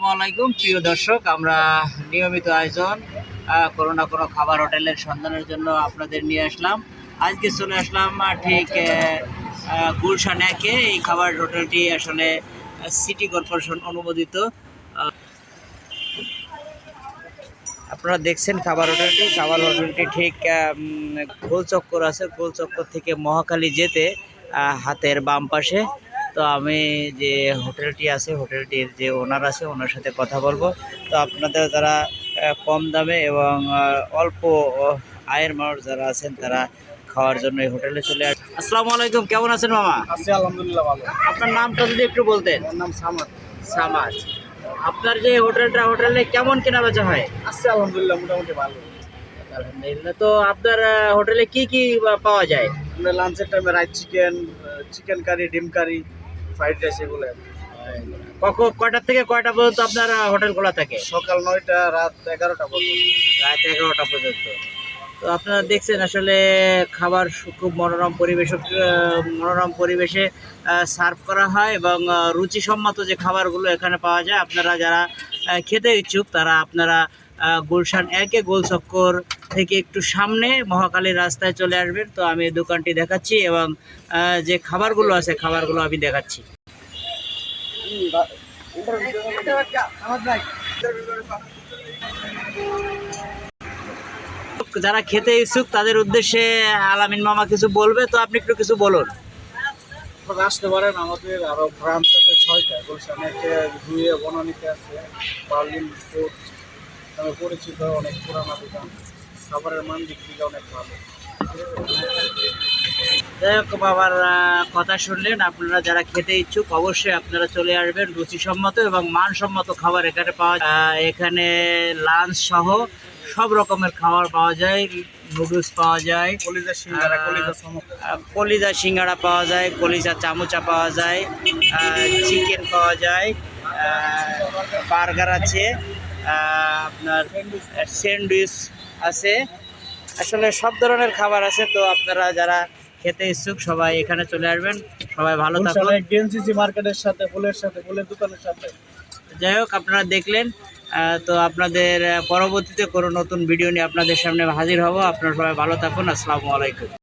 আলাইকুম। প্রিয় দর্শক, আমরা নিয়মিত আয়োজন কোনো না কোনো খাবার হোটেলের সন্ধানের জন্য আপনাদের নিয়ে আসলাম। আজকে চলে আসলাম ঠিক গুলশান একে। এই খাবার হোটেলটি আসলে সিটি কর্পোরেশন অনুমোদিত। আপনারা দেখছেন খাবার হোটেলটি। খাবার হোটেলটি ঠিক গোল চক্কর আছে। গোল চক্কর থেকে মহাখালী যেতে হাতের বাম পাশে। তো আমি যে হোটেলটি আছে হোটেলটির যে ওনার আছে ওনার সাথে কথা বলব। তো আপনাদের যারা কম দামে এবং অল্প আয়ের মানুষ যারা আছেন তারা খাওয়ার জন্য এই হোটেলে চলে আসে। আসসালামু আলাইকুম কেমন আছেন মামা? আছি আলহামদুলিল্লাহ ভালো। আপনার নামটা যদি একটু বলতেন। নাম সামাদ। সামাজ আপনার যে হোটেলটা হোটেলে কেমন কেনা বেচা হয়? আছি আলহামদুলিল্লাহ মোটামুটি ভালো। আলহামদুলিল্লাহ তো আপনার হোটেলে কি কি পাওয়া যায়? আমরা লাঞ্চের টাইমে রাইস চিকেন চিকেন কারি ডিম কারি ফ্রাইড রাইস এগুলো। কখন কয়টা থেকে কয়টা পর্যন্ত আপনার হোটেল খোলা থাকে? সকাল নয়টা রাত এগারোটা পর্যন্ত। রাত এগারোটা পর্যন্ত। তো আপনারা দেখছেন আসলে খাবার খুব মনোরম পরিবেশ মনোরম পরিবেশে সার্ভ করা হয় এবং রুচিসম্মত যে খাবারগুলো এখানে পাওয়া যায় আপনারা যারা খেতে ইচ্ছুক তারা আপনারা গুলশান একে গোল চক্কর থেকে একটু সামনে মহাকালীর রাস্তায় চলে আসবেন। তো আমি দোকানটি দেখাচ্ছি এবং যে খাবারগুলো আছে খাবারগুলো আমি দেখাচ্ছি। যারা খেতে ইচ্ছুক, তাদের উদ্দেশ্যে আলামিন মামা কিছু বলবে, তো আপনি একটু কিছু বলুন। আসতে পারেন, আমাদের আরও ব্রাঞ্চ আছে ছয়টা, গুলশানে দুয়ে বনানীতে আছে বার্লিন নামে পরিচিত অনেক পুরানো দোকান। খাবারের মান দিক থেকে অনেক ভালো। যাই হোক বাবার কথা শুনলেন। আপনারা যারা খেতে ইচ্ছুক অবশ্যই আপনারা চলে আসবেন। রুচিসম্মত এবং মানসম্মত খাবার এখানে পাওয়া যায়। এখানে লাঞ্চ সহ সব রকমের খাবার পাওয়া যায়। নুডলস পাওয়া যায়। কলিজা সিঙ্গারা কলিজা সিঙ্গাড়া পাওয়া যায় কলিজা চামচা পাওয়া যায় চিকেন পাওয়া যায় বার্গার আছে। আপনার স্যান্ডউইচ আছে। আসলে সব ধরনের খাবার আছে তো আপনারা যারা খেতে ইচ্ছুক সবাই এখানে চলে আসবেন। সবাই ভালো ডিএনসিসি মার্কেটের সাথে ফুলের সাথে ফুলের দোকানের সাথে। যাই হোক আপনারা দেখলেন আহ, তো আপনাদের পরবর্তীতে কোনো নতুন ভিডিও নিয়ে আপনাদের সামনে হাজির হব। আপনারা সবাই ভালো থাকুন। আসসালামু আলাইকুম।